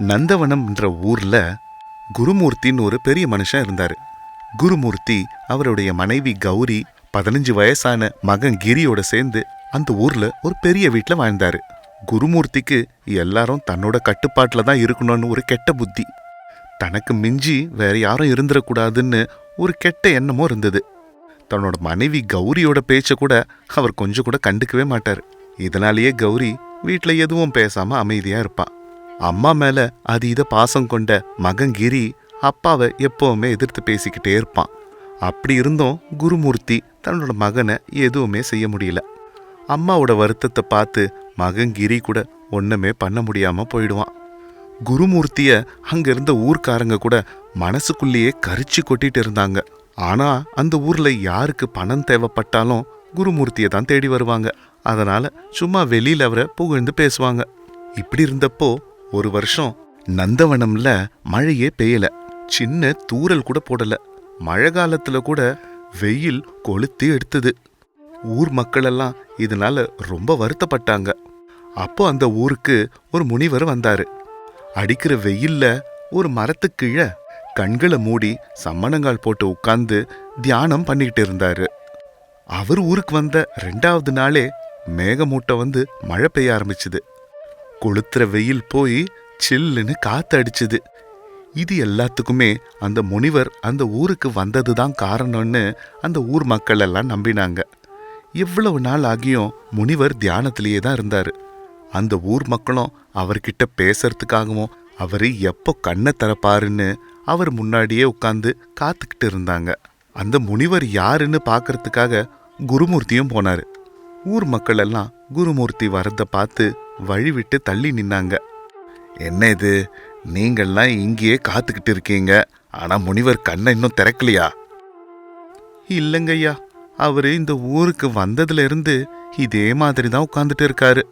நந்தவனம்ன்ற ஊர்ல குருமூர்த்தின்னு ஒரு பெரிய மனுஷன் இருந்தாரு. குருமூர்த்தி அவருடைய மனைவி கௌரி பதினஞ்சு வயசான மகன் கிரியோட சேர்ந்து அந்த ஊர்ல ஒரு பெரிய வீட்டில் வாழ்ந்தாரு. குருமூர்த்திக்கு எல்லாரும் தன்னோட கட்டுப்பாட்டுல தான் இருக்கணும்னு ஒரு கெட்ட புத்தி. தனக்கு மிஞ்சி வேற யாரும் இருந்துடக்கூடாதுன்னு ஒரு கெட்ட எண்ணமும் இருந்தது. தன்னோட மனைவி கௌரியோட பேச்ச கூட அவர் கொஞ்சம் கூட கண்டுக்கவே மாட்டார். இதனாலேயே கௌரி வீட்ல எதுவும் பேசாம அமைதியா இருப்பான் அம்மா மேல அதீத பாசம் கொண்ட மகன் கிரி அப்பாவை எப்பவுமே எதிர்த்து பேசிக்கிட்டே இருப்பான். அப்படி இருந்தும் குருமூர்த்தி தன்னோட மகனை எதுவுமே செய்ய முடியல. அம்மாவோட வருத்தத்தை பார்த்து மகன் கிரி கூட ஒண்ணுமே பண்ண முடியாம போயிடுவான். குருமூர்த்திய அங்க இருந்த ஊர்க்காரங்க கூட மனசுக்குள்ளேயே கரிச்சு கொட்டிட்டு இருந்தாங்க. ஆனா அந்த ஊர்ல யாருக்கு பணம் தேவைப்பட்டாலும் குருமூர்த்தியை தான் தேடி வருவாங்க. அதனால சும்மா வெளியில அவரை புகழ்ந்து பேசுவாங்க. இப்படி இருந்தப்போ ஒரு வருஷம் நந்தவனம்ல மழையே பெய்யல. சின்ன தூரல் கூட போடல. மழை காலத்துல கூட வெயில் கொளுத்தி எடுத்தது. ஊர் மக்களெல்லாம் இதனால ரொம்ப வருத்தப்பட்டாங்க. அப்போ அந்த ஊருக்கு ஒரு முனிவர் வந்தாரு. அடிக்கிற வெயில்ல ஒரு மரத்துக்கீழே கண்களை மூடி சம்மணங்கால் போட்டு உட்கார்ந்து தியானம் பண்ணிக்கிட்டு இருந்தாரு. அவர் ஊருக்கு வந்த ரெண்டாவது நாளே மேகமூட்டை வந்து மழை பெய்ய ஆரம்பிச்சுது. கொளுத்துற வெயில் போய் சில்லுன்னு காத்து அடிச்சுது இது எல்லாத்துக்குமே அந்த முனிவர் அந்த ஊருக்கு வந்தது தான் காரணம்னு அந்த ஊர் மக்கள் எல்லாம் நம்பினாங்க. இவ்வளவு நாள் ஆகியும் முனிவர் தியானத்திலேயே தான் இருந்தாரு. அந்த ஊர் மக்களும் அவர்கிட்ட பேசுறதுக்காகவும் அவரு எப்போ கண்ணை திறப்பாருன்னு அவர் முன்னாடியே உட்காந்து காத்துக்கிட்டு இருந்தாங்க. அந்த முனிவர் யாருன்னு பார்க்கறதுக்காக குருமூர்த்தியும் போனாரு. ஊர் மக்கள் எல்லாம் குருமூர்த்தி வரத பார்த்து வழி விட்டு தள்ளி நின்னாங்க. என்ன இது? நீங்கள்லாம் இங்கேயே காத்துக்கிட்டு இருக்கீங்க. ஆனா முனிவர் கண்ணை இன்னும் திறக்கலையா? இல்லைங்கய்யா. அவரு இந்த ஊருக்கு வந்ததுல இருந்து இதே மாதிரி தான் உட்காந்துட்டு இருக்காரு.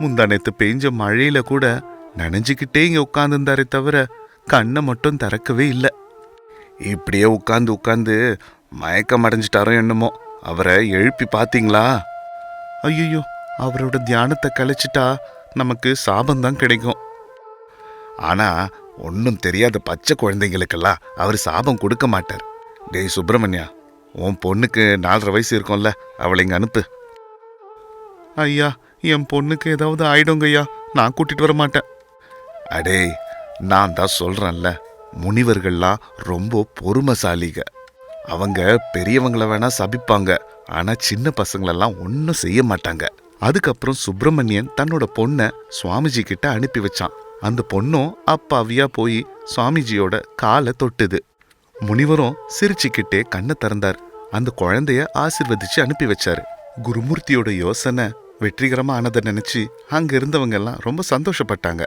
முந்தானத்து பெஞ்ச மழையில கூட நனைஞ்சுக்கிட்டே இங்க உட்காந்துருந்தாரே தவிர கண்ணை மட்டும் திறக்கவே இல்லை. இப்படியே உட்காந்து உட்காந்து மயக்கம் அடைஞ்சிட்டாரோ என்னமோ. அவரை எழுப்பி பார்த்தீங்களா? ஐயோ அவரோட தியானத்தை கழிச்சிட்டா நமக்கு சாபந்தான் கிடைக்கும். ஆனா ஒன்றும் தெரியாத பச்சை குழந்தைங்களுக்கெல்லாம் அவர் சாபம் கொடுக்க மாட்டார். டேய் சுப்பிரமணியா உன் பொண்ணுக்கு நாலரை வயசு இருக்கும்ல அவளை இங்கே அனுப்பு. ஐயா என் பொண்ணுக்கு ஏதாவது ஆயிடுங்க ஐயா நான் கூட்டிட்டு வர மாட்டேன். அடே நான் தான் சொல்கிறேன்ல முனிவர்கள்லாம் ரொம்ப பொறுமசாலிக. அவங்க பெரியவங்கள வேணா சபிப்பாங்க ஆனால் சின்ன பசங்களெல்லாம் ஒன்றும் செய்ய மாட்டாங்க. அதுக்கப்புறம் சுப்பிரமணியன் தன்னோட பொண்ணை சுவாமிஜி கிட்ட அனுப்பி வச்சான். அந்த பொண்ணும் அப்பாவியா போய் சுவாமிஜியோட காலை தொட்டுது. முனிவரும் சிரிச்சுக்கிட்டே கண்ணை திறந்தார். அந்த குழந்தைய ஆசிர்வதிச்சு அனுப்பி வச்சாரு. குருமூர்த்தியோட யோசனை வெற்றிகரமா ஆனதை நினைச்சு அங்க இருந்தவங்க எல்லாம் ரொம்ப சந்தோஷப்பட்டாங்க.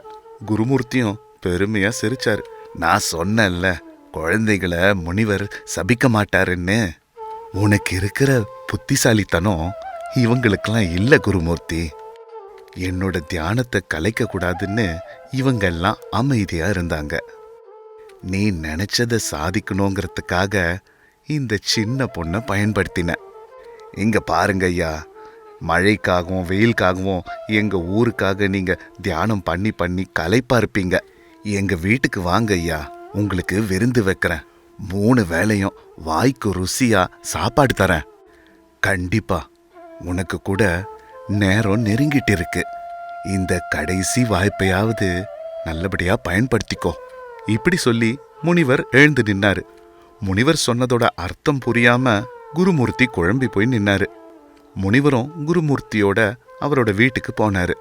குருமூர்த்தியும் பெருமையா சிரிச்சாரு. நான் சொன்னேன்ல குழந்தைகளை முனிவர் சபிக்க மாட்டாருன்னு. உனக்கு இருக்கிற புத்திசாலித்தனம் இவங்களுக்கெல்லாம் இல்லை குருமூர்த்தி. என்னோட தியானத்தை கலைக்க கூடாதுன்னு இவங்கெல்லாம் அமைதியா இருந்தாங்க. நீ நினச்சதை சாதிக்கணுங்கிறதுக்காக இந்த சின்ன பொண்ணை பயன்படுத்தின. இங்க பாருங்க ஐயா மழைக்காகவும் வெயிலுக்காகவும் எங்க ஊருக்காக நீங்க தியானம் பண்ணி பண்ணி களைப்பா இருப்பீங்க. எங்க வீட்டுக்கு வாங்க ஐயா உங்களுக்கு விருந்து வைக்கிறேன். மூணு வேளையும் வாய்க்கு ருசியா சாப்பாடு தரேன். கண்டிப்பா உனக்கு கூட நேரம் நெருங்கிட்டு இருக்கு இந்த கடைசி வாய்ப்பையாவது நல்லபடியா பயன்படுத்திக்கோ. இப்படி சொல்லி முனிவர் எழுந்து நின்னாரு. முனிவர் சொன்னதோட அர்த்தம் புரியாம குருமூர்த்தி குழம்பி போய் நின்னாரு. முனிவரும் குருமூர்த்தியோட அவரோட வீட்டுக்கு போனாரு.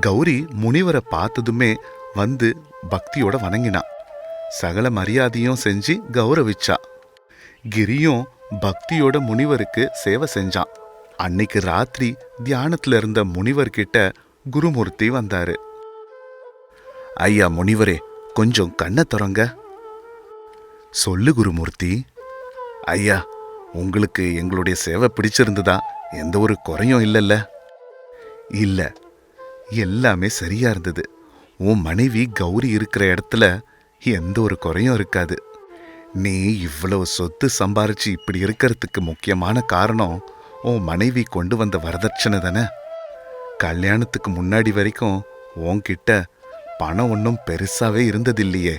கௌரி முனிவரை பார்த்ததுமே வந்து பக்தியோட வணங்கினான் சகல மரியாதையும் செஞ்சு கௌரவிச்சா. கிரியும் பக்தியோட முனிவருக்கு சேவை செஞ்சான். அன்னைக்கு ராத்திரி தியானத்துல இருந்த முனிவர்கிட்ட குருமூர்த்தி வந்தாரு. ஐயா முனிவரே கொஞ்சம் கண்ணை திறங்க. சொல்லு குருமூர்த்தி. ஐயா உங்களுக்கு எங்களுடைய சேவை பிடிச்சிருந்ததா? எந்த ஒரு குறையும் இல்லைல்ல. இல்ல எல்லாமே சரியா இருந்தது. உன் மனைவி கௌரி இருக்கிற இடத்துல எந்த ஒரு குறையும் இருக்காது. நீ இவ்வளவு சொத்து சம்பாரிச்சு இப்படி இருக்கிறதுக்கு முக்கியமான காரணம் உன் மனைவி கொண்டு வந்த வரதட்சணை தானே? கல்யாணத்துக்கு முன்னாடி வரைக்கும் உன்கிட்ட பணம் ஒன்றும் பெருசாவே இருந்ததில்லையே.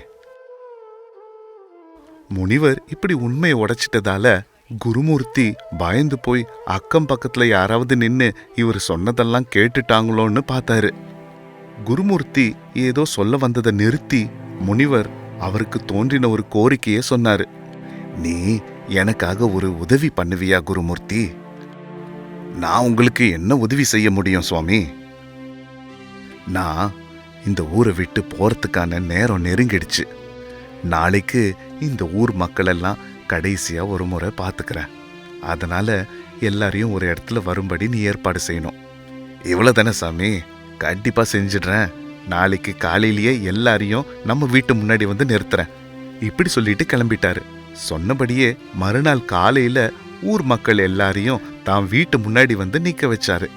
முனிவர் இப்படி உண்மையை உடைச்சிட்டதால குருமூர்த்தி பயந்து போய் அக்கம் பக்கத்துல யாராவது நின்னு இவர் சொன்னதெல்லாம் கேட்டுட்டாங்களோன்னு பார்த்தாரு. குருமூர்த்தி ஏதோ சொல்ல வந்ததை நிறுத்தி முனிவர் அவருக்கு தோன்றின ஒரு கோரிக்கையை சொன்னாரு. நீ எனக்காக ஒரு உதவி பண்ணுவியா குருமூர்த்தி? நான் உங்களுக்கு என்ன உதவி செய்ய முடியும் சுவாமி? நான் இந்த ஊரை விட்டு போறதுக்கான நேரம் நெருங்கிடுச்சு. நாளைக்கு இந்த ஊர் மக்களெல்லாம் கடைசியா ஒரு முறை பார்த்துக்கிறேன் அதனால எல்லாரையும் ஒரு இடத்துல வரும்படி நீ ஏற்பாடு செய்யணும். இவ்வளவு தானே சாமி? கண்டிப்பா செஞ்சிடுறேன். நாளைக்கு காலையிலேயே எல்லாரையும் நம்ம வீட்டு முன்னாடி வந்து நிறுத்துறேன். இப்படி சொல்லிட்டு கிளம்பிட்டாரு. சொன்னபடியே மறுநாள் காலையில ஊர் மக்கள் எல்லாரையும் தான் வீட்டு முன்னாடி வந்து நிக்க வச்சாரு.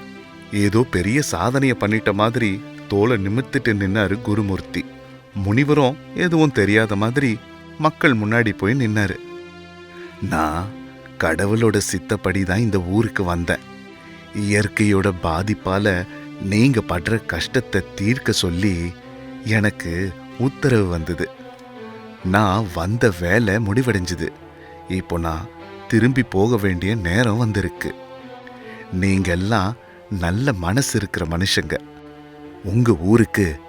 ஏதோ பெரிய சாதனைய பண்ணிட்ட மாதிரி தோலை நிமித்திட்டு நின்னாரு குருமூர்த்தி. முனிவரும் எதுவும் தெரியாத மாதிரி மக்கள் முன்னாடி போய் நின்னாரு. நான் கடவுளோட சித்தப்படி தான் இந்த ஊருக்கு வந்தேன். இயற்கையோட பாதிப்பால நீங்க படுற கஷ்டத்தை தீர்க்க சொல்லி எனக்கு உத்தரவு வந்தது. நான் வந்த வேலை முடிவடைஞ்சுது. இப்போ நான் திரும்பி போக வேண்டிய நேரம் வந்திருக்கு. நீங்க எல்லாம் நல்ல மனசு இருக்கிற மனுஷங்க. உங்க ஊருக்கு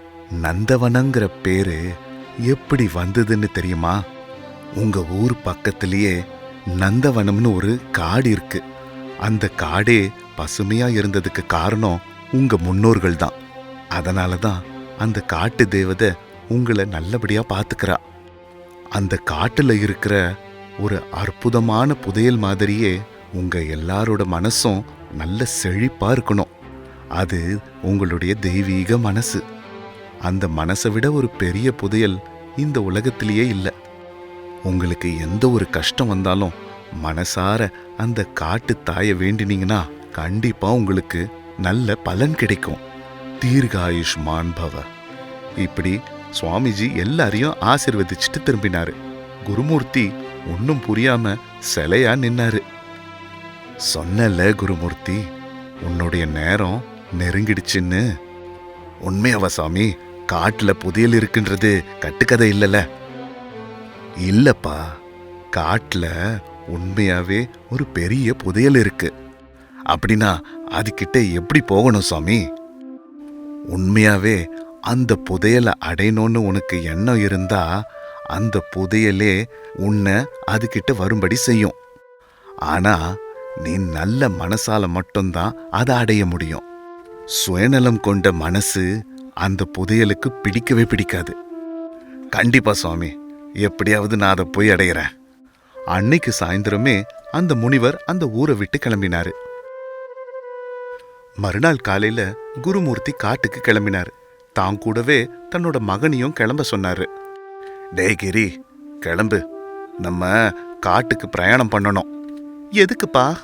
நந்தவனங்கிற பேரு எப்படி வந்ததுன்னு தெரியுமா? உங்க ஊர் பக்கத்திலேயே நந்தவனம்னு ஒரு காடு இருக்கு. அந்த காடே பசுமையா இருந்ததுக்கு காரணம் உங்க முன்னோர்கள் தான் அதனால தான் அந்த காட்டு தேவதை உங்களை நல்லபடியா பாத்துக்கிறா. அந்த காட்டுல இருக்கிற ஒரு அற்புதமான புதையல் மாதிரியே உங்க எல்லாரோட மனசும் நல்ல செழிப்பா இருக்கணும். அது உங்களுடைய தெய்வீக மனசு. அந்த மனசை விட ஒரு பெரிய புதையல் இந்த உலகத்திலேயே இல்லை. உங்களுக்கு எந்த ஒரு கஷ்டம் வந்தாலும் மனசார அந்த காட்டு தாயை வேண்டினீங்கன்னா கண்டிப்பா உங்களுக்கு நல்ல பலன் கிடைக்கும். தீர்காயுஷ்மான் பவ. இப்படி சுவாமிஜி எல்லாரையும் ஆசிர்வதிச்சுட்டு திரும்பினாரு. குருமூர்த்தி ஒன்னும் புரியாம சிலையா நின்னாரு. சொன்னல குருமூர்த்தி உன்னுடைய நேரம் நெருங்கிடுச்சுன்னு. உண்மையாவா சாமி காட்டுல புதையல் இருக்குன்றது கட்டுக்கதை இல்லல. இல்லப்பா காட்டுல உண்மையாவே ஒரு பெரிய புதையல் இருக்கு. அப்படின்னா அதுக்கிட்ட எப்படி போகணும் சாமி? உண்மையாவே அந்த புதையலை அடையணும்னு உனக்கு எண்ணம் இருந்தா அந்த புதையலே உன்னை அதுக்கிட்ட வரும்படி செய்யும். ஆனா நீ நல்ல மனசால மட்டும்தான் அதை அடைய முடியும். சுயநலம் கொண்ட மனசு அந்த புதையலுக்கு பிடிக்கவே பிடிக்காது. கண்டிப்பா சுவாமி எப்படியாவது நான் அதை போய் அடையிறேன். அன்னைக்கு சாயந்தரமே அந்த முனிவர் அந்த ஊரை விட்டு கிளம்பினாரு. மறுநாள் காலையில குருமூர்த்தி காட்டுக்கு கிளம்பினாரு. தான் கூடவே தன்னோட மகனையும் கிளம்ப சொன்னாரு. டே கிரி கிளம்பு. நம்ம காட்டுக்கு பிரயாணம் பண்ணணும். எதுக்குப்பா?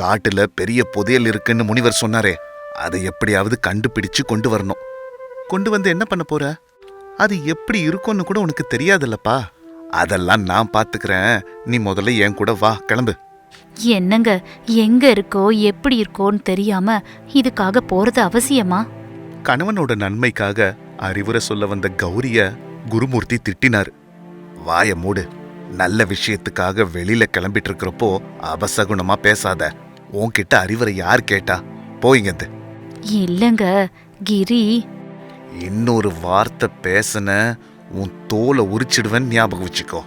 காட்டுல பெரிய புதையல் இருக்குன்னு முனிவர் சொன்னாரே. அதை எப்படியாவது கண்டுபிடிச்சு கொண்டு வரணும். கொண்டு வந்து என்ன பண்ண போற? அது எப்படி இருக்கும்னு கூட உனக்கு தெரியாதுல்லப்பா. அதெல்லாம் நான் பாத்துக்கிறேன். நீ முதல்ல என் கூட வா கிளம்பு. என்னங்க எங்க இருக்கோ எப்படி இருக்கோன்னு தெரியாம இதுக்காக போறது அவசியமா? கணவனோட நன்மைக்காக அறிவுரை சொல்ல வந்த கௌரிய குருமூர்த்தி திட்டினார். வாய மூடு. நல்ல விஷயத்துக்காக வெளியில கிளம்பிட்டு இருக்கிறப்போ அபசகுணமா பேசாத. உன்கிட்ட அறிவுரை யார் கேட்டா? போயிங்கந்து இல்லங்க கிரி. இன்னொரு வார்த்தை பேசன உன் தோலை உரிச்சிடுவேன் ஞாபகம் வச்சுக்கோ.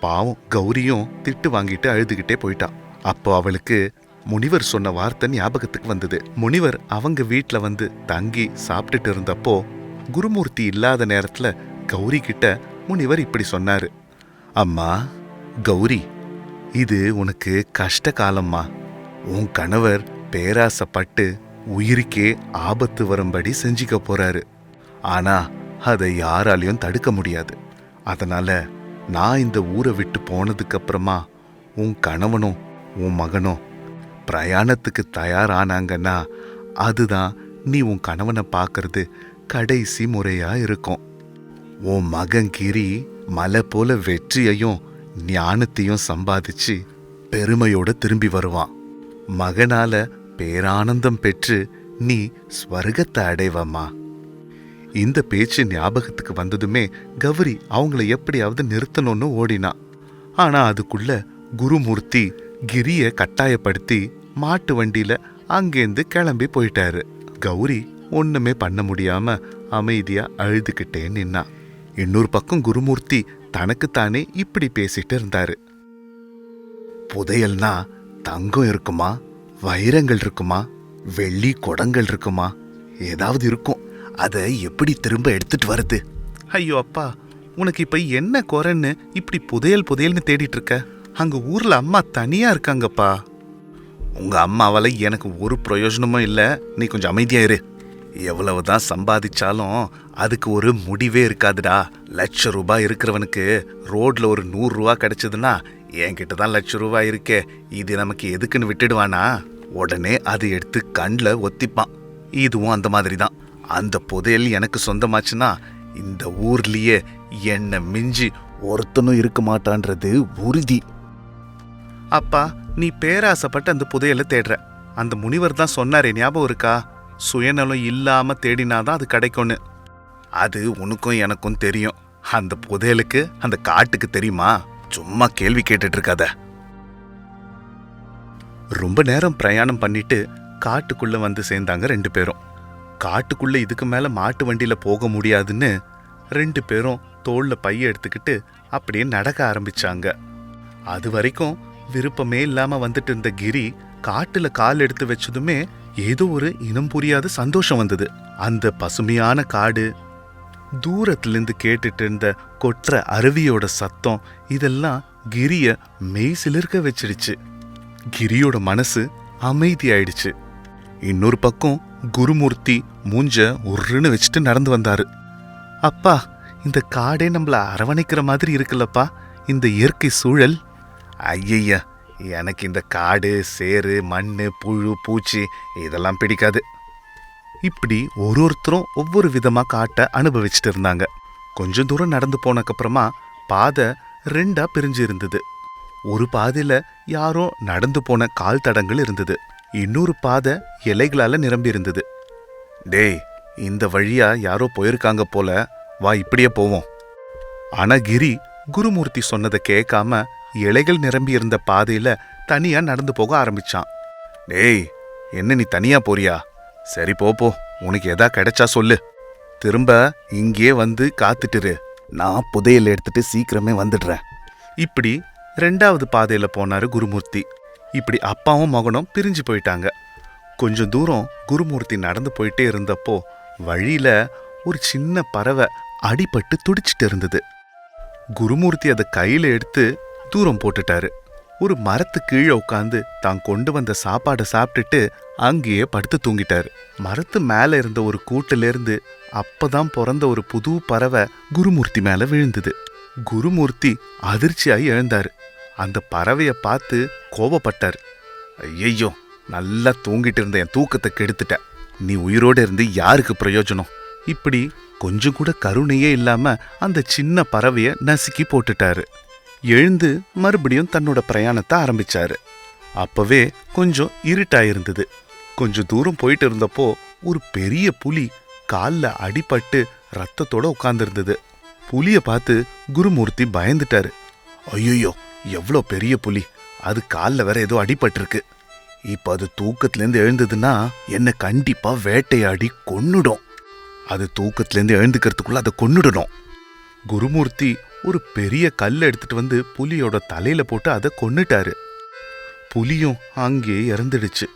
பாவம் கௌரியும் திட்டு வாங்கிட்டு அழுதுகிட்டே போயிட்டான் அப்போ அவளுக்கு முனிவர் சொன்ன வார்த்தை ஞாபகத்துக்கு வந்தது. முனிவர் அவங்க வீட்டில் வந்து தங்கி சாப்பிட்டுட்டு இருந்தப்போ குருமூர்த்தி இல்லாத நேரத்துல கௌரி கிட்ட முனிவர் இப்படி சொன்னாரு. அம்மா கௌரி இது உனக்கு கஷ்ட காலம்மா. உன் கணவர் பேராசப்பட்டு உயிருக்கே ஆபத்து வரும்படி செஞ்சுக்க போறாரு. ஆனா அதை யாராலையும் தடுக்க முடியாது. அதனால நான் இந்த ஊரை விட்டு போனதுக்கு அப்புறமா உன் கணவனும் உன் மகனும் பிரயாணத்துக்கு தயாரானாங்கன்னா அதுதான் நீ உன் கணவனை பார்க்கறது கடைசி முறையா இருக்கும். உன் மகன் கிரி மலை போல வெற்றியையும் ஞானத்தையும் சம்பாதிச்சு பெருமையோட திரும்பி வருவான். மகனால பேரானந்தம் பெற்று நீ ஸ்வர்கத்தை அடைவம்மா. இந்த பேச்சு ஞாபகத்துக்கு வந்ததுமே கௌரி அவங்கள எப்படியாவது நிறுத்தணும்னு ஓடினா. ஆனா அதுக்குள்ள குருமூர்த்தி கிரிய கட்டாயப்படுத்தி மாட்டு வண்டியில அங்கேருந்து கிளம்பி போயிட்டாரு. கௌரி ஒண்ணுமே பண்ண முடியாம அமைதியா அழுதுகிட்டே நின்னா. இன்னொரு பக்கம் குருமூர்த்தி தனக்குத்தானே இப்படி பேசிட்டு இருந்தாரு. புதையல்னா தங்கம் இருக்குமா? வைரங்கள் இருக்குமா? வெள்ளி குடங்கள் இருக்குமா? ஏதாவது இருக்கும். அதை எப்படி திரும்ப எடுத்துட்டு வருது ஐயோ அப்பா உனக்கு இப்ப என்ன குறைன்னு இப்படி புதையல் புதையல்னு தேடிட்டு இருக்க? அங்க ஊர்ல அம்மா தனியா இருக்காங்கப்பா. உங்க அம்மாவால எனக்கு ஒரு பிரயோஜனமும் இல்லை. நீ கொஞ்சம் அமைதியா இரு. எவ்வளவுதான் சம்பாதிச்சாலும் அதுக்கு ஒரு முடிவே இருக்காதுடா. லட்ச ரூபாய் இருக்கிறவனுக்கு ரோட்ல ஒரு நூறுரூவா கிடைச்சதுன்னா என்கிட்ட தான் லட்ச ரூபாய் இருக்கே. இது நமக்கு எதுக்குன்னு விட்டுடுவானா? உடனே அதை எடுத்து கண்ணில் ஒத்திப்பான். இதுவும் அந்த மாதிரி தான் அந்த புதையல் எனக்கு சொந்தமாச்சுன்னா இந்த ஊர்லேயே என்னை மிஞ்சி ஒருத்தனும் இருக்க மாட்டான்றது உறுதி. அப்பா நீ பேராசைப்பட்டு அந்த புதையலை தேடுற. அந்த முனிவர் தான் சொன்னாரே ஞாபகம் இருக்கா? சுயநலம் இல்லாம தேடினாதான் அது கிடைக்கும்னு. அது உனக்கும் எனக்கும் தெரியும். அந்த புதையலுக்கு அந்த காட்டுக்கு தெரியுமா? சும்மா கேள்வி கேட்டுட்டு இருக்காத. ரொம்ப நேரம் பிரயாணம் பண்ணிட்டு காட்டுக்குள்ள வந்து சேர்ந்தாங்க ரெண்டு பேரும். காட்டுக்குள்ள இதுக்கு மேல மாட்டு வண்டியில போக முடியாதுன்னு ரெண்டு பேரும் தோல்ல பைய எடுத்துக்கிட்டு அப்படியே நடக்க ஆரம்பிச்சாங்க. அது வரைக்கும் விருப்பமே இல்லாம வந்துட்டு இருந்த கிரி காட்டுல கால் எடுத்து வச்சதுமே ஏதோ ஒரு இனம் புரியாத சந்தோஷம் வந்தது. அந்த பசுமையான காடு தூரத்திலிருந்து கேட்டுட்டு இருந்த கொற்ற அருவியோட சத்தம் இதெல்லாம் கிரிய மெய் சிலிர்க்க வச்சிடுச்சு. கிரியோட மனசு அமைதியாயிடுச்சு. இன்னொரு பக்கம் குருமூர்த்தி மூஞ்ச உருன்னு வச்சுட்டு நடந்து வந்தாரு. அப்பா இந்த காடே நம்மள அரவணைக்கிற மாதிரி இருக்குல்லப்பா. இந்த இயற்கை சூழல் ஐயையா எனக்கு இந்த காடு சேரு மண் புழு பூச்சி இதெல்லாம் பிடிக்காது. இப்படி ஒரு ஒருத்தரும் ஒவ்வொரு விதமா காட்டை அனுபவிச்சுட்டு இருந்தாங்க. கொஞ்சம் தூரம் நடந்து போனக்கப்புறமா பாதை ரெண்டா பிரிஞ்சு இருந்தது. ஒரு பாதையில யாரோ நடந்து போன கால் தடங்கள் இருந்தது. இன்னொரு பாதை இலைகளால் நிரம்பி இருந்தது. டேய் இந்த வழியா யாரோ போயிருக்காங்க போல. வா இப்படியே போவோம். ஆனா கிரி குருமூர்த்தி சொன்னதை கேட்காம இலைகள் நிரம்பி இருந்த பாதையில தனியா நடந்து போக ஆரம்பிச்சான். டேய் என்ன நீ தனியா போறியா? சரி போ போ. உனக்கு எதா கிடைச்சா சொல்லு. திரும்ப இங்கே வந்து காத்துட்டுரு. நான் புதையல் எடுத்துட்டு சீக்கிரமே வந்துடுறேன். இப்படி ரெண்டாவது பாதையில போனாரு குருமூர்த்தி. இப்படி அப்பாவும் மகனும் பிரிஞ்சு போயிட்டாங்க. கொஞ்சம் தூரம் குருமூர்த்தி நடந்து போயிட்டே இருந்தப்போ வழியில ஒரு சின்ன பறவை அடிபட்டு துடிச்சிட்டு இருந்தது. குருமூர்த்தி அதை கையில எடுத்து தூரம் போட்டுட்டாரு. ஒரு மரத்து கீழே உட்காந்து தான் கொண்டு வந்த சாப்பாடை சாப்பிட்டுட்டு அங்கேயே படுத்து தூங்கிட்டாரு. மரத்து மேல இருந்த ஒரு கூட்டிலிருந்து அப்பதான் பிறந்த ஒரு புது பறவை குருமூர்த்தி மேல விழுந்தது. குருமூர்த்தி அதிர்ச்சியாகி எழுந்தாரு. அந்த பறவைய பார்த்து கோபப்பட்டார். ஐயையோ நல்லா தூங்கிட்டு இருந்த என் தூக்கத்தை கெடுத்துட்ட. நீ உயிரோட இருந்து யாருக்கு பிரயோஜனம்? இப்படி கொஞ்சம் கூட கருணையே இல்லாம அந்த சின்ன பறவைய நசுக்கி போட்டுட்டாரு. எழுந்து மறுபடியும் தன்னோட பிரயாணத்தை ஆரம்பிச்சாரு. அப்பவே கொஞ்சம் இருட்டாயிருந்தது. கொஞ்சம் தூரம் போயிட்டு இருந்தப்போ ஒரு பெரிய புலி கால்ல அடிபட்டு ரத்தத்தோட உட்கார்ந்துருந்தது. புலிய பார்த்து குருமூர்த்தி பயந்துட்டாரு. ஐயோ எவ்வளோ பெரிய புலி. அது கால்ல வேற ஏதோ அடிபட்டிருக்கு. இப்ப அது தூக்கத்துலேருந்து எழுந்ததுன்னா என்ன கண்டிப்பா வேட்டையாடி கொன்னுடும். அது தூக்கத்துலேருந்து எழுந்துக்கிறதுக்குள்ள அதை கொன்னுடணும். குருமூர்த்தி ஒரு பெரிய கல் எடுத்துட்டு வந்து புலியோட தலையில போட்டு அதை கொன்னுட்டாரு. புலியும் அங்கேயே இறந்துடுச்சு.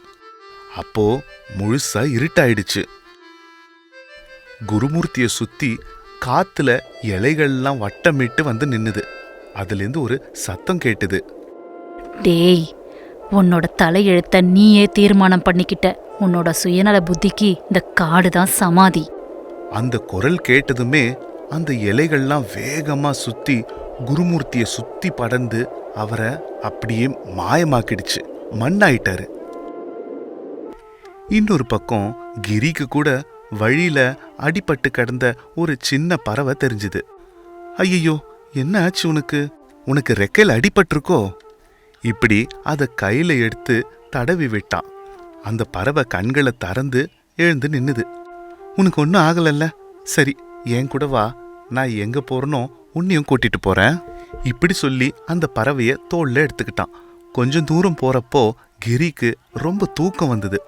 அப்போ முழுசா இருட்டாயிடுச்சு. குருமூர்த்திய சுத்தி காத்துல இலைகள்லாம் வட்டமிட்டு வந்து நின்னுது. அதுலேருந்து ஒரு சத்தம் கேட்டுது. டேய் உன்னோட தலையெழுத்த நீயே தீர்மானம் பண்ணிக்கிட்ட. உன்னோட சுயநல புத்திக்கு இந்த காடு தான் சமாதி. அந்த குரல் கேட்டதுமே அந்த இலைகள்லாம் வேகமா சுத்தி குருமூர்த்திய சுத்தி படர்ந்து அவரை அப்படியே மாயமாக்கிடுச்சு. மண்ணாயிட்டாரு. இன்னொரு பக்கம் கிரிக்கு கூட வழியில அடிபட்டு கிடந்த ஒரு சின்ன பறவை தெரிஞ்சுது. ஐயையோ என்ன ஆச்சு உனக்கு? உனக்கு ரெக்கையில் அடிபட்டிருக்கோ? இப்படி அதை கையில எடுத்து தடவி விட்டான். அந்த பறவை கண்களை திறந்து எழுந்து நின்னுது. உனக்கு ஒன்றும் ஆகலல்ல. சரி என் கூட வா. நான் எங்க போறனோ உன்னையும் கூட்டிட்டு போறேன். இப்படி சொல்லி அந்த பறவைய தோல்ல எடுத்துக்கிட்டான். கொஞ்சம் தூரம் போறப்போ கிரிக்கு ரொம்ப தூக்கம் வந்தது.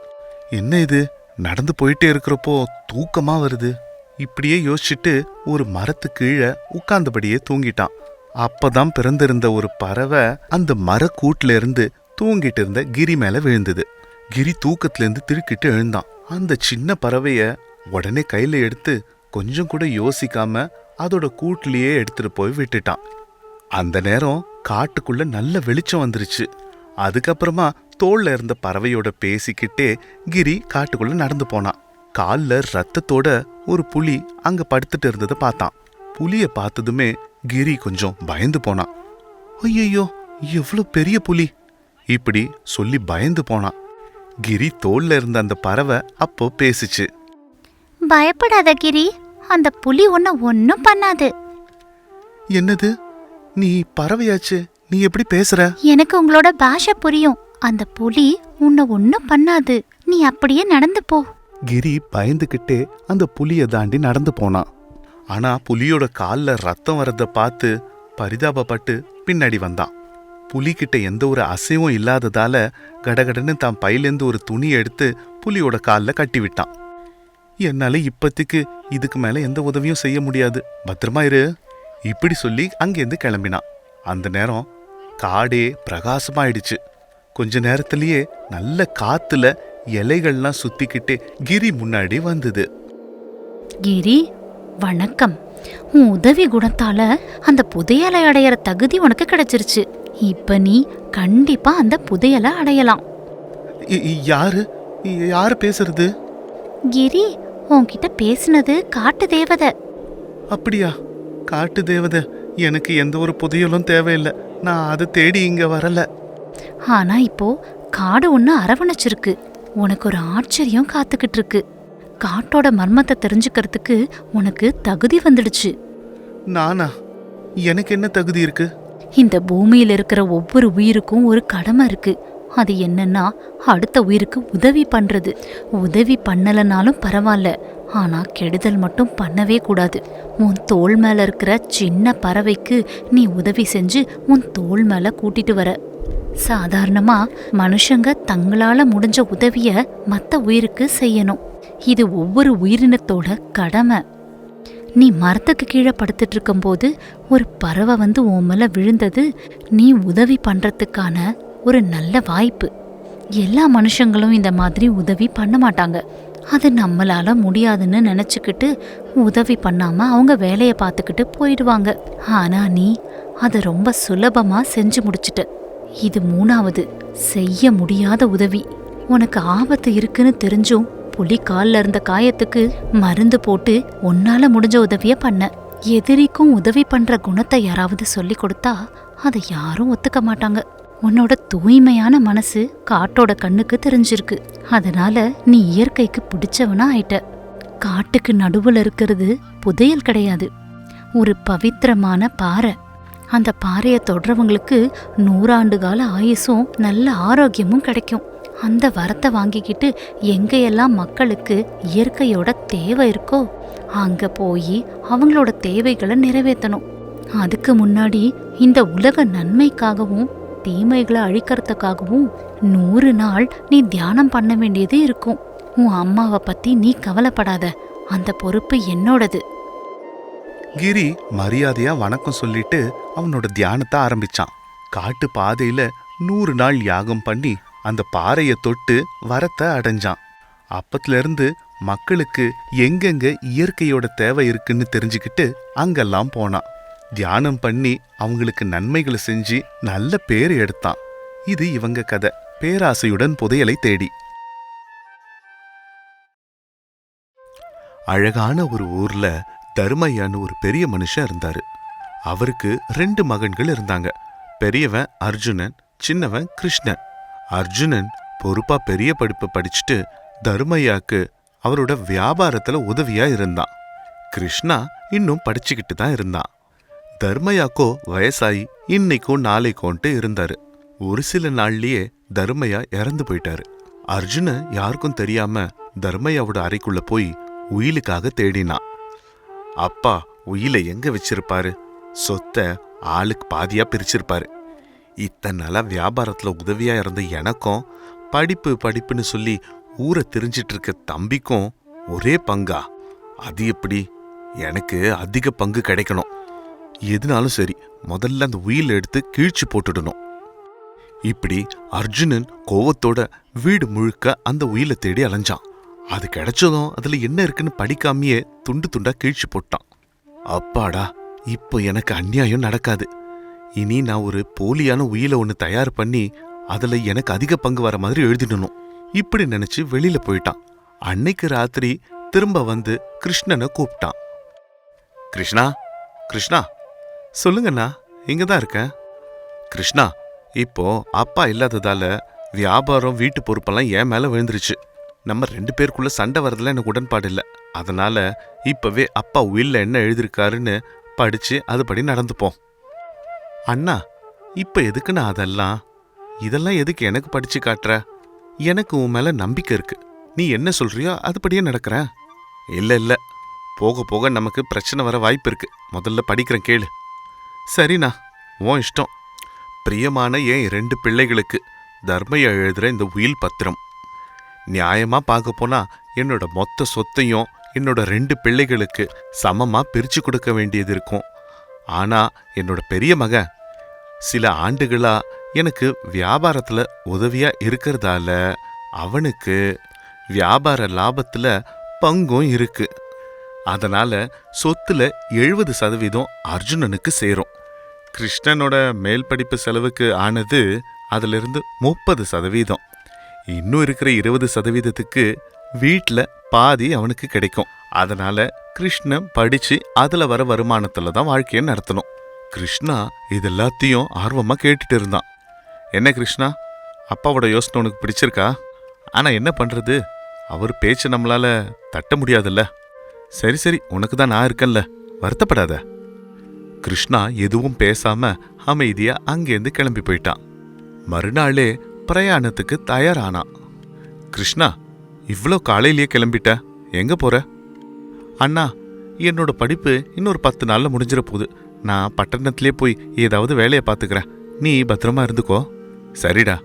என்ன இது? நடந்து போயிட்டே இருக்கிறப்போ தூக்கமா வருது. இப்படியே யோசிச்சுட்டு ஒரு மரத்து கீழே உட்கார்ந்தபடியே தூங்கிட்டான். அப்பதான் பிறந்திருந்த ஒரு பறவை அந்த மரக்கூட்டில இருந்து தூங்கிட்டு இருந்த கிரி மேல விழுந்தது. கிரி தூக்கத்துல இருந்து திருக்கிட்டு எழுந்தான். அந்த சின்ன பறவைய உடனே கையில எடுத்து கொஞ்சம் கூட யோசிக்காம அதோட கூட்டிலேயே எடுத்துட்டு போய் விட்டுட்டான். அந்த நேரம் காட்டுக்குள்ள நல்ல வெளிச்சம் வந்துருச்சு. அதுக்கப்புறமா தோல்ல இருந்த பறவையோட பேசிக்கிட்டே கிரி காட்டுக்குள்ள நடந்து போனான். கால்ல ரத்தத்தோட ஒரு புலி அங்க படுத்துட்டு இருந்ததை பார்த்தான். புலிய பார்த்ததுமே கிரி கொஞ்சம் பயந்து போனான். ஐயையோ எவ்வளவு பெரிய புலி? இப்படி சொல்லி பயந்து போனான். கிரி தோல்ல இருந்த அந்த பறவை அப்போ பேசிச்சு. பயப்படாத கிரி அந்த புலி உன்னை ஒன்னும் பண்ணாது. என்னது? நீ பறவையாச்சு. நீ எப்படி பேசுற? எனக்கு உங்களோட பாஷை புரியும். அந்த புலி உன்னை ஒன்னும் பண்ணாது. நீ அப்படியே நடந்து போ. கிரி பயந்துகிட்டே அந்த புலிய தாண்டி நடந்து போனான். ஆனா புலியோட கால்ல ரத்தம் வரத பார்த்து பரிதாபப்பட்டு பின்னாடி வந்தான். புலிகிட்ட எந்த ஒரு அசைவும் இல்லாததால கடகடன்னு தான் பையிலேருந்து ஒரு துணி எடுத்து புலியோட கால்ல கட்டி விட்டான். என்னால இப்பத்திக்கு இதுக்கு மேல எந்த உதவியும் செய்ய முடியாது. பத்திரமா இரு. இப்படி சொல்லி அங்கேருந்து கிளம்பினான் அந்த நேரம் காடே பிரகாசமாயிடுச்சு. கொஞ்ச நேரத்திலேயே நல்ல காத்துல இலைகள்லாம் சுத்திக்கிட்டே கிரி முன்னாடி வந்தது. கிரி வணக்கம். உன் உதவி குணத்தால அந்த புதையலை அடையற தகுதி உனக்கு கிடைச்சிருச்சு. இப்ப நீ கண்டிப்பா அந்த புதையலை அடையலாம். யாரு? யாரு பேசுறது? கிரி உன்கிட்ட பேசுனது காட்டு தேவதை. அப்படியா? காட்டு தேவதை. எனக்கு எந்த ஒரு புதையலும் தேவையில்லை. நான் அதை தேடி இங்க வரல. ஆனா இப்போ காடு ஒண்ணு அரவணைச்சிருக்கு. உனக்கு ஒரு ஆச்சரியம் காத்துக்கிட்டு இருக்கு காட்டோட மர்மத்தை தெரிஞ்சுக்கிறதுக்கு உனக்கு தகுதி வந்துடுச்சு. நானா? எனக்கு என்ன தகுதி இருக்கு? இந்த பூமியில இருக்கிற ஒவ்வொரு உயிருக்கும் ஒரு கடமை இருக்கு. அது என்னன்னா அடுத்த உயிருக்கு உதவி பண்றது. உதவி பண்ணலனாலும் பரவாயில்ல ஆனா கெடுதல் மட்டும் பண்ணவே கூடாது. உன் தோல் மேல இருக்கிற சின்ன பறவைக்கு நீ உதவி செஞ்சு உன் தோல் மேல கூட்டிட்டு வர. சாதாரணமா மனுஷங்க தங்களால முடிஞ்ச உதவிய மற்ற உயிருக்கு செய்யணும். இது ஒவ்வொரு உயிரினத்தோட கடமை. நீ மரத்துக்கு கீழே படுத்துட்டு இருக்கும்போது ஒரு பறவை வந்து உன் மேல விழுந்தது நீ உதவி பண்றதுக்கான ஒரு நல்ல வாய்ப்பு. எல்லா மனுஷங்களும் இந்த மாதிரி உதவி பண்ண மாட்டாங்க. அது நம்மளால முடியாதுன்னு நினச்சிக்கிட்டு உதவி பண்ணாம அவங்க வேலையை பார்த்துக்கிட்டு போயிடுவாங்க. ஆனா நீ அதை ரொம்ப சுலபமா செஞ்சு முடிச்சிட்ட. இது மூணாவது செய்ய முடியாத உதவி. உனக்கு ஆபத்து இருக்குன்னு தெரிஞ்சும் புலி காலில் இருந்த காயத்துக்கு மருந்து போட்டு உன்னால முடிஞ்ச உதவிய பண்ண. எதிரிக்கும் உதவி பண்ற குணத்தை யாராவது சொல்லி கொடுத்தா அதை யாரும் ஒத்துக்க மாட்டாங்க. உன்னோட தூய்மையான மனசு காட்டோட கண்ணுக்கு தெரிஞ்சிருக்கு. அதனால நீ இயற்கைக்கு பிடிச்சவனா ஆயிட்ட. காட்டுக்கு நடுவுல இருக்கிறது புதையல் கிடையாது. ஒரு பவித்திரமான பாறை. அந்த பாறையை தொடுறவங்களுக்கு நூறாண்டு கால ஆயுசும் நல்ல ஆரோக்கியமும் கிடைக்கும். அந்த வரத்தை வாங்கிக்கிட்டு எங்கெல்லாம் மக்களுக்கு இயற்கையோட தேவை இருக்கோ அங்க போய் அவங்களோட தேவைகளை நிறைவேற்றணும் அதுக்கு முன்னாடி இந்த உலக நன்மைக்காகவும் தீமைகளை அழிக்கிறதுக்காகவும் நூறு நாள் நீ தியானம் பண்ண வேண்டியது இருக்கும். உன் அம்மாவை பத்தி நீ கவலைப்படாத. அந்த பொறுப்பு என்னோடது. கிரி மரியாதையா வணக்கம் சொல்லிட்டு அவனோட தியானத்தை ஆரம்பிச்சான். காட்டு பாதையில நூறு நாள் யாகம் பண்ணி அந்த பாறையை தொட்டு வரத்தை அடைஞ்சான். அப்பத்துல இருந்து மக்களுக்கு எங்கெங்க இயற்கையோட தேவை இருக்குன்னு தெரிஞ்சுக்கிட்டு அங்கெல்லாம் போனான். தியானம் பண்ணி அவங்களுக்கு நன்மைகளை செஞ்சு நல்ல பேர் எடுத்தான். இது இவங்க கதை. பேராசையுடன் புதையலை தேடி. அழகான ஒரு ஊர்ல தர்மையான்னு ஒரு பெரிய மனுஷன் இருந்தாரு. அவருக்கு ரெண்டு மகன்கள் இருந்தாங்க. பெரியவன் அர்ஜுனன் சின்னவன் கிருஷ்ணன். அர்ஜுனன் பொறுப்பா பெரிய படிப்பு படிச்சுட்டு தர்மையாக்கு அவரோட வியாபாரத்துல உதவியா இருந்தான். கிருஷ்ணா இன்னும் படிச்சுக்கிட்டு தான் இருந்தான். தர்மயாக்கோ வயசாயி இன்னைக்கும் நாளைக்கோன்ட்டு இருந்தாரு. ஒரு சில நாள்லயே தர்மயா இறந்து போயிட்டாரு. அர்ஜுன யாருக்கும் தெரியாம தர்மயாவோட அறைக்குள்ள போய் உயிலுக்காக தேடினான் அப்பா உயில எங்க வச்சிருப்பாரு? சொத்தை ஆளுக்கு பாதியா பிரிச்சிருப்பாரு. இத்தனை நாளா வியாபாரத்துல உதவியா இருந்த எனக்கும் படிப்பு படிப்புன்னு சொல்லி ஊரை தெரிஞ்சிட்டு இருக்க தம்பிக்கும் ஒரே பங்கா. அது எப்படி? எனக்கு அதிக பங்கு கிடைக்கணும். எதுனாலும் சரி முதல்ல அந்த உயில எடுத்து கீழ்ச்சி போட்டுடணும். இப்படி அர்ஜுனன் கோவத்தோட வீடு முழுக்க அந்த உயில தேடி அலைஞ்சான். அது கிடைச்சதும் அதுல என்ன இருக்குன்னு படிக்காமையே துண்டு துண்டா கீழ்ச்சி போட்டான். அப்பாடா இப்போ எனக்கு அநியாயம் நடக்காது. இனி நான் ஒரு போலியான உயில ஒன்று தயார் பண்ணி அதுல எனக்கு அதிக பங்கு வர மாதிரி எழுதிடணும். இப்படி நினைச்சு வெளியில போயிட்டான். அன்னைக்கு ராத்திரி திரும்ப வந்து கிருஷ்ணனை கூப்பிட்டான். கிருஷ்ணா கிருஷ்ணா. சொல்லுங்கண்ணா இங்க தான் இருக்கேன். கிருஷ்ணா இப்போ அப்பா இல்லாததால வியாபாரம் வீட்டு பொறுப்பெல்லாம் என் மேல விழுந்துருச்சு. நம்ம ரெண்டு பேருக்குள்ள சண்டை வரதுல எனக்கு உடன்பாடு இல்லை. அதனால இப்பவே அப்பா உயில்ல என்ன எழுதியிருக்காருன்னு படிச்சு அதுபடி நடந்துப்போம். அண்ணா இப்ப எதுக்குண்ணா அதெல்லாம்? இதெல்லாம் எதுக்கு எனக்கு படிச்சு காட்டுற? எனக்கு உன் மேல நம்பிக்கை இருக்கு. நீ என்ன சொல்றியோ அதுபடியே நடக்கிறேன். இல்ல இல்ல. போக போக நமக்கு பிரச்சனை வர வாய்ப்பு இருக்கு. முதல்ல படிக்கிறேன் கேளு. சரிண்ணா உன் இஷ்டம். பிரியமான என் ரெண்டு பிள்ளைகளுக்கு தர்மையா எழுதுற இந்த உயில் பத்திரம். நியாயமா பார்க்க போனா என்னோட மொத்த சொத்தையும் என்னோட ரெண்டு பிள்ளைகளுக்கு சமமா பிரிச்சு கொடுக்க வேண்டியது இருக்கும். ஆனா என்னோட பெரிய மகன் சில ஆண்டுகளா எனக்கு வியாபாரத்துல உதவியா இருக்கிறதால அவனுக்கு வியாபார லாபத்துல பங்கும் இருக்கு. அதனால சொத்துல எழுபது சதவீதம் அர்ஜுனனுக்கு சேரும். கிருஷ்ணனோட மேல் படிப்பு செலவுக்கு ஆனது அதிலிருந்து முப்பது சதவீதம். இன்னும் இருக்கிற இருபது சதவீதத்துக்கு வீட்டில் பாதி அவனுக்கு கிடைக்கும். அதனால கிருஷ்ணன் படிச்சு அதில் வர வருமானத்தில் தான் வாழ்க்கையை நடத்தணும். கிருஷ்ணா இது எல்லாத்தையும் ஆர்வமாக கேட்டுட்டு இருந்தான். என்ன கிருஷ்ணா? அப்பாவோட யோசனை உனக்கு பிடிச்சிருக்கா? ஆனால் என்ன பண்ணுறது அவர் பேச்சு நம்மளால தட்ட முடியாதுல்ல. சரி சரி உனக்கு தான் நான் இருக்கேன்ல. வருத்தப்படாத. கிருஷ்ணா எதுவும் பேசாம அமைதியா அங்கேருந்து கிளம்பி போயிட்டான். மறுநாளே பிரயாணத்துக்கு தயாரானான் கிருஷ்ணா இவ்ளோ காலையிலேயே கிளம்பிட்ட. எங்க போற? அண்ணா என்னோட படிப்பு இன்னொரு பத்து நாள்ல முடிஞ்சிட போகுது. நான் பட்டணத்திலே போய் ஏதாவது வேலையை பார்த்துக்கிறேன். நீ பத்திரமா இருந்துக்கோ. சரிடா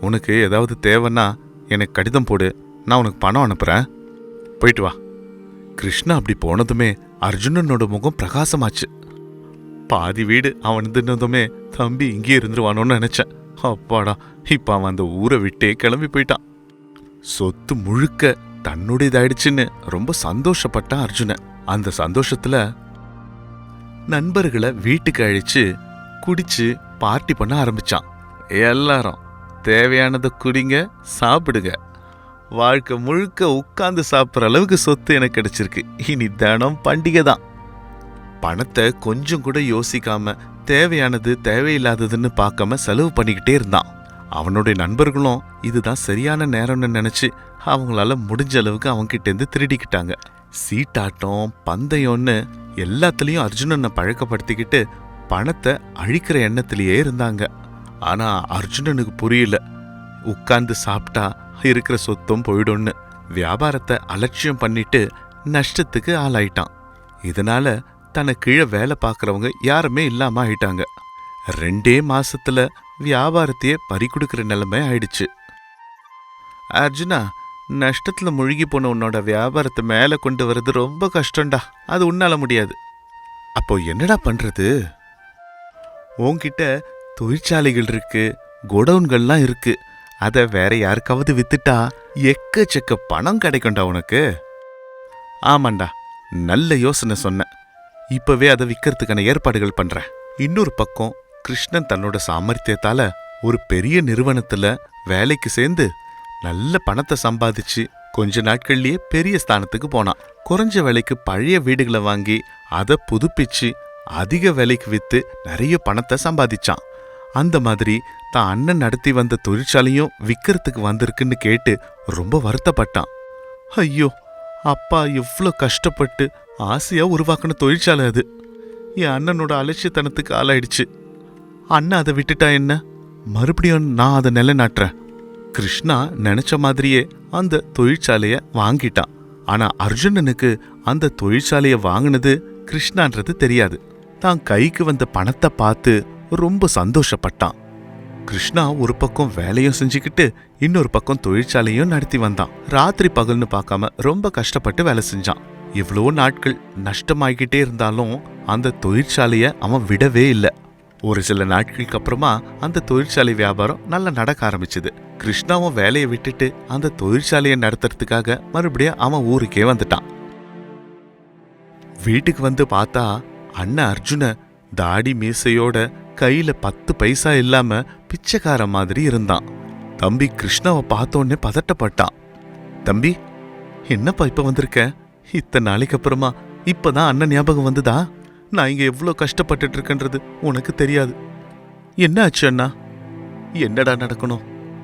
உனக்கு ஏதாவது தேவைன்னா எனக்கு கடிதம் போடு. நான் உனக்கு பணம் அனுப்புறேன். போயிட்டு வா. கிருஷ்ணா அப்படி போனதுமே அர்ஜுனனோட முகம் பிரகாசமாச்சு. பாதி வீடு அவன் தின்னதுமே தம்பி இங்கே இருந்துருவானோன்னு நினைச்சேன். அப்பாடா இப்ப அவன் அந்த ஊரை விட்டே கிளம்பி போயிட்டான். சொத்து முழுக்க தன்னுடையதாயிடுச்சுன்னு ரொம்ப சந்தோஷப்பட்டான் அர்ஜுனன். அந்த சந்தோஷத்துல நண்பர்களை வீட்டுக்கு அழைச்சு குடிச்சு பார்ட்டி பண்ண ஆரம்பிச்சான். எல்லாரும் தேவையானதை குடிங்க சாப்பிடுங்க. வாழ்க்கை முழுக்க உட்காந்து சாப்பிட்ற அளவுக்கு சொத்து எனக்கு கிடைச்சிருக்கு. இனி தினம் பண்டிகை தான் பணத்தை கொஞ்சம் கூட யோசிக்காம தேவையானது தேவையில்லாததுன்னு பார்க்காம செலவு பண்ணிக்கிட்டே இருந்தான். அவனுடைய நண்பர்களும் இதுதான் சரியான நேரம்னு நினைச்சு அவங்களால முடிஞ்ச அளவுக்கு அவன்கிட்ட இருந்து திருடிக்கிட்டாங்க. சீட்டாட்டம் பந்தயம்னு எல்லாத்துலயும் அர்ஜுனனை பழக்கப்படுத்திக்கிட்டு பணத்தை அழிக்கிற எண்ணத்திலேயே இருந்தாங்க. ஆனா அர்ஜுனனுக்கு புரியல. உட்கார்ந்து சாப்பிட்டா இருக்கிற சொத்தும் போயிடும்னு. வியாபாரத்தை அலட்சியம் பண்ணிட்டு நஷ்டத்துக்கு ஆளாயிட்டான். இதனால தன கீழே வேலை பார்க்குறவங்க யாருமே இல்லாம ஆயிட்டாங்க. ரெண்டே மாசத்துல வியாபாரத்தையே பறி கொடுக்கிற நிலைமை ஆயிடுச்சு. அர்ஜுனா நஷ்டத்துல முழுகி போன உன்னோட வியாபாரத்தை மேலே கொண்டு வர்றது ரொம்ப கஷ்டம்டா. அது உன்னால முடியாது. அப்போ என்னடா பண்றது? உன்கிட்ட தொழிற்சாலைகள் இருக்கு கோடவுன்கள்லாம் இருக்கு. அதை வேற யாருக்காவது வித்துட்டா எக்கச்சக்க பணம் கிடைக்கும்டா உனக்கு. ஆமாண்டா நல்ல யோசனை சொன்ன இப்பவே அதை விற்கிறதுக்கான ஏற்பாடுகள் பண்றேன். இன்னொரு பக்கம் கிருஷ்ணன் தன்னோட சாமர்த்தியத்தால ஒரு பெரிய நிறுவனத்துல வேலைக்கு சேர்ந்து நல்ல பணத்தை சம்பாதிச்சு கொஞ்ச நாட்கள்லயே பெரிய ஸ்தானத்துக்கு போனான். குறைஞ்ச விலைக்கு பழைய வீடுகளை வாங்கி அதை புதுப்பிச்சு அதிக விலைக்கு வித்து நிறைய பணத்தை சம்பாதிச்சான். அந்த மாதிரி தான் அண்ணன் நடத்தி வந்த தொழிற்சாலையும் விற்கிறதுக்கு வந்திருக்குன்னு கேட்டு ரொம்ப வருத்தப்பட்டான். ஐயோ அப்பா இவ்வளோ கஷ்டப்பட்டு ஆசையா உருவாக்கின தொழிற்சாலை அது. என் அண்ணனோட அலட்சியத்தனத்துக்கு ஆளாயிடுச்சு. அண்ணன் அதை விட்டுட்டா என்ன? மறுபடியும் நான் அதை நிலைநாட்டுறேன். கிருஷ்ணா நினைச்ச மாதிரியே அந்த தொழிற்சாலைய வாங்கிட்டான். ஆனா அர்ஜுனனுக்கு அந்த தொழிற்சாலைய வாங்கினது கிருஷ்ணான்றது தெரியாது. தான் கைக்கு வந்த பணத்தை பார்த்து ரொம்ப சந்தோஷப்பட்டான். கிருஷ்ணா ஒரு பக்கம் வேலையும் செஞ்சுக்கிட்டு இன்னொரு பக்கம் தொழிற்சாலையும் நடத்தி வந்தான். ராத்திரி பகல்னு பார்க்காம ரொம்ப கஷ்டப்பட்டு வேலை செஞ்சான். இவ்வளோ நாட்கள் நஷ்டமாகிக்கிட்டே இருந்தாலும் அந்த தொழிற்சாலையை அவன் விடவே இல்லை. ஒரு சில நாட்களுக்கு அப்புறமா அந்த தொழிற்சாலை வியாபாரம் நல்லா நடக்க ஆரம்பிச்சது. கிருஷ்ணாவும் வேலையை விட்டுட்டு அந்த தொழிற்சாலையை நடத்துறதுக்காக மறுபடியும் அவன் ஊருக்கே வந்துட்டான். வீட்டுக்கு வந்து பார்த்தா அண்ணன் அர்ஜுன தாடி மீசையோட கையில பத்து பைசா இல்லாம பிச்சைக்கார மாதிரி இருந்தான். தம்பி கிருஷ்ணாவை பார்த்தோன்னே பதட்டப்பட்டான். தம்பி என்னப்பா இப்ப வந்திருக்க? இத்தனை நாளைக்கு அப்புறமா இப்பதான் அண்ணன் ஞாபகம் வந்துதா? நான் இங்க எவ்வளோ கஷ்டப்பட்டுட்டு இருக்கேன்றது உனக்கு தெரியாது. என்ன ஆச்சு அண்ணா? என்னடா நடக்கணும்?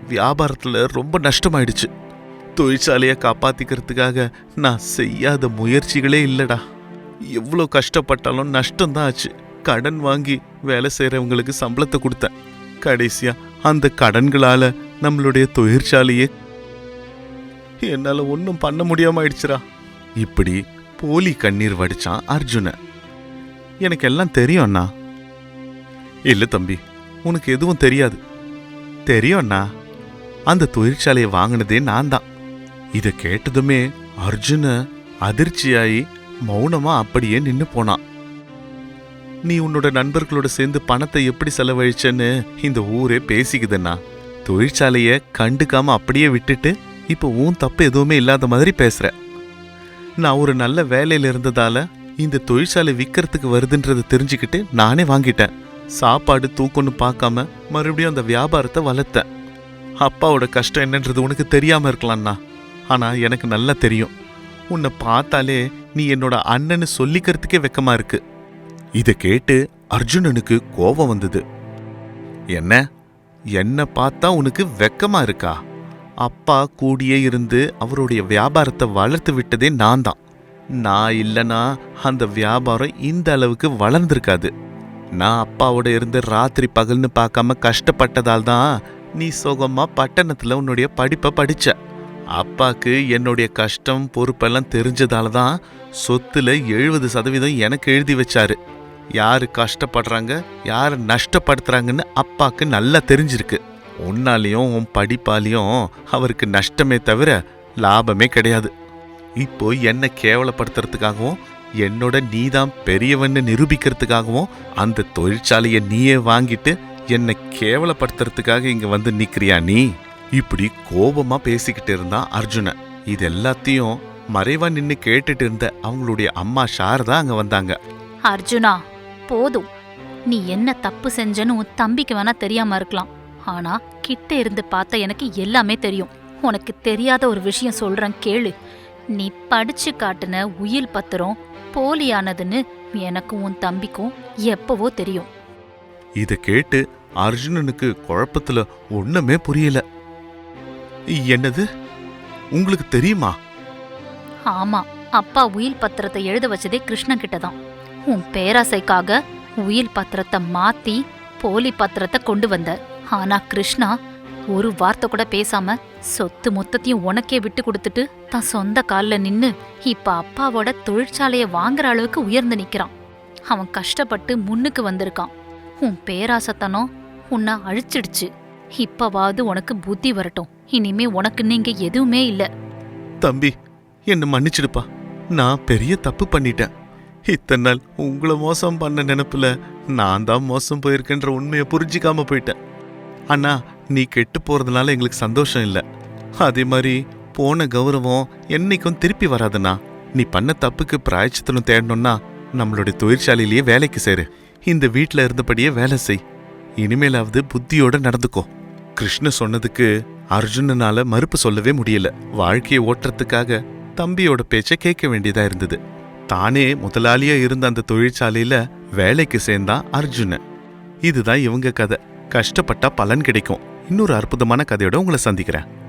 வியாபாரத்துல ரொம்ப நஷ்டமாயிடுச்சு. தொழிற்சாலையை காப்பாத்திக்கிறதுக்காக நான் செய்யாத முயற்சிகளே இல்லடா. எவ்வளோ கஷ்டப்பட்டாலும் நஷ்டம்தான் ஆச்சு. கடன் வாங்கி வேலை செய்கிறவங்களுக்கு சம்பளத்தை கொடுத்தேன். கடைசியா அந்த கடன்களால நம்மளுடைய தொழிற்சாலையே என்னால் ஒன்றும் பண்ண முடியாமல் ஆயிடுச்சுரா இப்படி போலி கண்ணீர் வடிச்சான் அர்ஜுன. எனக்கு எல்லாம் தெரியும் அண்ணா. இல்லை தம்பி உனக்கு எதுவும் தெரியாது. தெரியும் அண்ணா. அந்த தொழிற்சாலையை வாங்கினதே நான் தான். இதை கேட்டதுமே அர்ஜுன அதிர்ச்சியாயி மௌனமா அப்படியே நின்று போனான். நீ உன்னோட நண்பர்களோட சேர்ந்து பணத்தை எப்படி செலவழிச்சேன்னு இந்த ஊரே பேசிக்குதுண்ணா. தொழிற்சாலைய கண்டுக்காம அப்படியே விட்டுட்டு இப்போ உன் தப்பு எதுவுமே இல்லாத மாதிரி பேசுற. நான் ஒரு நல்ல வேலையில இருந்ததால இந்த தொழிற்சாலை விற்கிறதுக்கு வருதுன்றதை தெரிஞ்சுக்கிட்டு நானே வாங்கிட்டேன். சாப்பாடு தூக்கம்னு பார்க்காம மறுபடியும் அந்த வியாபாரத்தை வளர்த்தேன். அப்பாவோட கஷ்டம் என்னன்றது உனக்கு தெரியாம இருக்கலாம்ண்ணா ஆனா எனக்கு நல்லா தெரியும். உன்னை பார்த்தாலே நீ என்னோட அண்ணன்னு சொல்லிக்கிறதுக்கே வெக்கமா இருக்கு. இதை கேட்டு அர்ஜுனனுக்கு கோபம் வந்தது. என்ன? என்ன பார்த்தா உனக்கு வெக்கமா இருக்கா? அப்பா கூடியே இருந்து அவருடைய வியாபாரத்தை வளர்த்து விட்டதே நான் தான் நான் இல்லனா அந்த வியாபாரம் இந்த அளவுக்கு வளர்ந்திருக்காது. நான் அப்பாவோட இருந்து ராத்திரி பகல்னு பார்க்காம கஷ்டப்பட்டதால் தான் நீ சுகமாக பட்டணத்தில் உன்னுடைய படிப்பை படித்த அப்பாவுக்கு என்னுடைய கஷ்டம் பொறுப்பெல்லாம் தெரிஞ்சதால தான் சொத்தில் எழுபது சதவீதம் எனக்கு எழுதி வச்சாரு. யார் கஷ்டப்படுறாங்க யார் நஷ்டப்படுத்துறாங்கன்னு அப்பாக்கு நல்லா தெரிஞ்சிருக்கு. உன்னாலையும் உன் படிப்பாலையும் அவருக்கு நஷ்டமே தவிர லாபமே கிடையாது. இப்போ என்ன கேவலப்படுத்துறதுக்காகவும் என்னோட நீதான் பெரியவன்னு நிரூபிக்கிறதுக்காகவும் அந்த தொழிற்சாலையை நீயே வாங்கிட்டு என்னை கேவலப்படுத்துறதுக்காக இங்க வந்து நிக்கிறியா நீ? இப்படி கோபமா பேசிக்கிட்டு இருந்தான் அர்ஜுனன் இது எல்லாத்தையும் மறைவா நின்னு கேட்டுட்டு இருந்த அவங்களுடைய அம்மா சாரதா அங்க வந்தாங்க. அர்ஜுனா போதும். நீ என்ன தப்பு செஞ்சன்னு உன் தம்பிக்கு வேணா தெரியாம இருக்கலாம். ஆனா கிட்ட இருந்து பார்த்த எனக்கு எல்லாமே தெரியும். உனக்கு தெரியாத ஒரு விஷயம் சொல்றேன் கேளு. நீ படிச்சு காட்டுன உயில் பத்திரம் போலியானதுன்னு எனக்கும் உன் தம்பிக்கும் எப்பவோ தெரியும். இத கேட்டு அர்ஜுனனுக்கு குழப்பத்துல ஒண்ணுமே புரியல. என்னது? உங்களுக்கு தெரியுமா? ஆமா அப்பா உயில் பத்திரத்தை எழுத வச்சதே கிருஷ்ணன் கிட்ட தான். உன் பேராசைக்காக உயில் பத்திரத்தை மாத்தி போலி பத்திரத்தை கொண்டு வந்த. ஆனா கிருஷ்ணா ஒரு வார்த்தை கூட பேசாம சொத்து மொத்தத்தையும் உனக்கே விட்டு கொடுத்துட்டு தான் சொந்த கால்ல நின்னு இப்ப அப்பாவோட தொழிற்சாலைய வாங்குற அளவுக்கு உயர்ந்து நிக்கிறான். அவன் கஷ்டப்பட்டு முன்னுக்கு வந்திருக்கான். உன் பேராசத்தனம் உன்னை அழிச்சிடுச்சு. இப்பவாவது உனக்கு புத்தி வரட்டும். இனிமே உனக்கு நீங்க எதுவுமே இல்ல. தம்பி என்ன மன்னிச்சிடுப்பா. நான் பெரிய தப்பு பண்ணிட்டேன். இத்தனை நாள் உங்களை மோசம் பண்ண நினைப்புல நான் தான் மோசம் போயிருக்கேன்ற உண்மையை புரிஞ்சிக்காம போயிட்டேன். அண்ணா நீ கெட்டு போறதுனால எங்களுக்கு சந்தோஷம் இல்லை. அதே மாதிரி போன கௌரவம் என்னைக்கும் திருப்பி வராதுண்ணா. நீ பண்ண தப்புக்கு பிராயச்சித்தனம் தேடணும்னா நம்மளுடைய தொழிற்சாலையிலேயே வேலைக்கு சேரு. இந்த வீட்டில் இருந்தபடியே வேலை செய். இனிமேலாவது புத்தியோட நடந்துக்கோ. கிருஷ்ண சொன்னதுக்கு அர்ஜுனனால மறுப்பு சொல்லவே முடியல. வாழ்க்கையை ஓட்டுறதுக்காக தம்பியோட பேச்ச கேட்க வேண்டியதா இருந்தது. தானே முதலாளியா இருந்த அந்த தொழிற்சாலையில வேலைக்கு சேர்ந்தான் அர்ஜுனன். இதுதான் இவங்க கதை. கஷ்டப்பட்டா பலன் கிடைக்கும். இன்னொரு அற்புதமான கதையோட உங்களை சந்திக்கிறேன்.